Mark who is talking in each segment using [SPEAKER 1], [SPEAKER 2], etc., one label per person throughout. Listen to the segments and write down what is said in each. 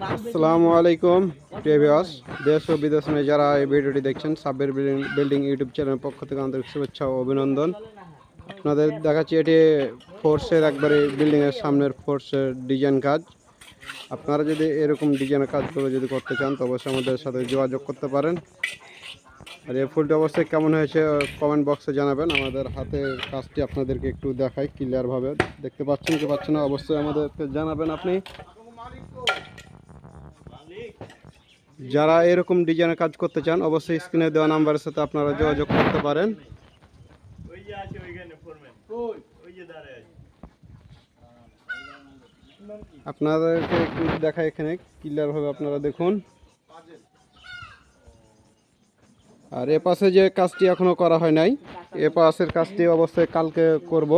[SPEAKER 1] আসসালামু আলাইকুম টিভিএস দেশ ও বিদেশে যারা এই ভিডিওটি দেখছেন বিল্ডিং- বিল্ডিং ইউটিউব চ্যানেলের পক্ষ থেকে আন্তরিক শুভেচ্ছা ও অভিনন্দন। আপনাদের দেখাচ্ছি, এটি ফোর্সের একবারে বিল্ডিংয়ের সামনের ফোর্সের ডিজাইন কাজ। আপনারা যদি এরকম ডিজাইনের কাজগুলো যদি করতে চান, তো অবশ্যই আমাদের সাথে যোগাযোগ করতে পারেন। আর এই ফুলটি অবশ্যই কেমন হয়েছে কমেন্ট বক্সে জানাবেন। আমাদের হাতের কাজটি আপনাদেরকে একটু দেখাই ক্লিয়ারভাবে দেখতে পাচ্ছেন কি পাচ্ছেন না, অবশ্যই আমাদেরকে জানাবেন আপনি। যারা এরকম ডিজাইনের কাজ করতে চান, অবশ্যই স্ক্রিনে দেওয়া নাম্বারের সাথে আপনারা যোগাযোগ করতে পারেন। আপনাদেরকে একটু দেখাই এখানে ক্লিয়ারভাবে আপনারা দেখুন। আর এ পাশে যে কাজটি এখনও করা হয় নাই, এ পাশের কাজটি অবশ্যই কালকে করব।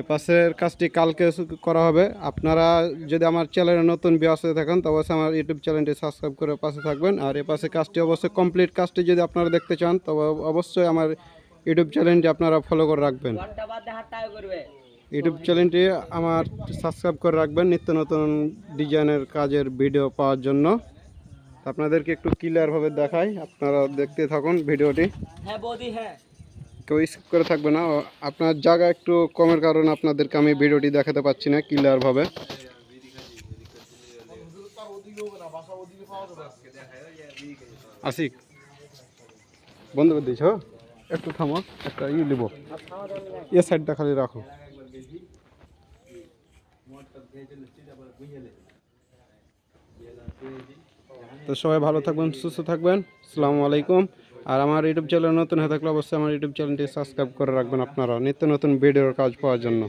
[SPEAKER 1] এ পাশের কাজটি কালকে করা হবে। আপনারা যদি আমার চ্যানেলে নতুন ব্যস্ত থাকেন, তো অবশ্যই আমার ইউটিউব চ্যানেলটি সাবস্ক্রাইব করে পাশে থাকবেন। আর এ পাশে কাজটি অবশ্যই কমপ্লিট কাজটি যদি আপনারা দেখতে চান তবে অবশ্যই আমার ইউটিউব চ্যানেলটি আপনারা ফলো করে রাখবেন। ইউটিউব চ্যানেলটি আমার সাবস্ক্রাইব করে রাখবেন নিত্য নতুন ডিজাইনের কাজের ভিডিও পাওয়ার জন্য। আপনাদেরকে একটু ক্লিয়ারভাবে দেখাই আপনারা দেখতে থাকুন ভিডিওটি।
[SPEAKER 2] হ্যাঁ বৌদি হ্যাঁ।
[SPEAKER 1] কেউ স্কিপ করে থাকবে না আপনার জায়গা একটু কমের কারণে আপনাদেরকে আমি ভিডিওটি দেখাতে পাচ্ছি না ক্লিয়ারভাবে আসিক বন্ধ করে দিয়েছ? একটু থামো একটা ই নিব এ সাইডটা খালি রাখো। তো সবাই ভালো থাকবেন, সুস্থ থাকবেন। আসসালামু আলাইকুম। আর আমার ইউটিউব চ্যানেল নতুন হয়ে থাকলে অবশ্যই আমার ইউটিউব চ্যানেলটি সাবস্ক্রাইব করে রাখবেন আপনারা। নিত্য নতুন ভিডিওর কাজ পাওয়ার জন্য।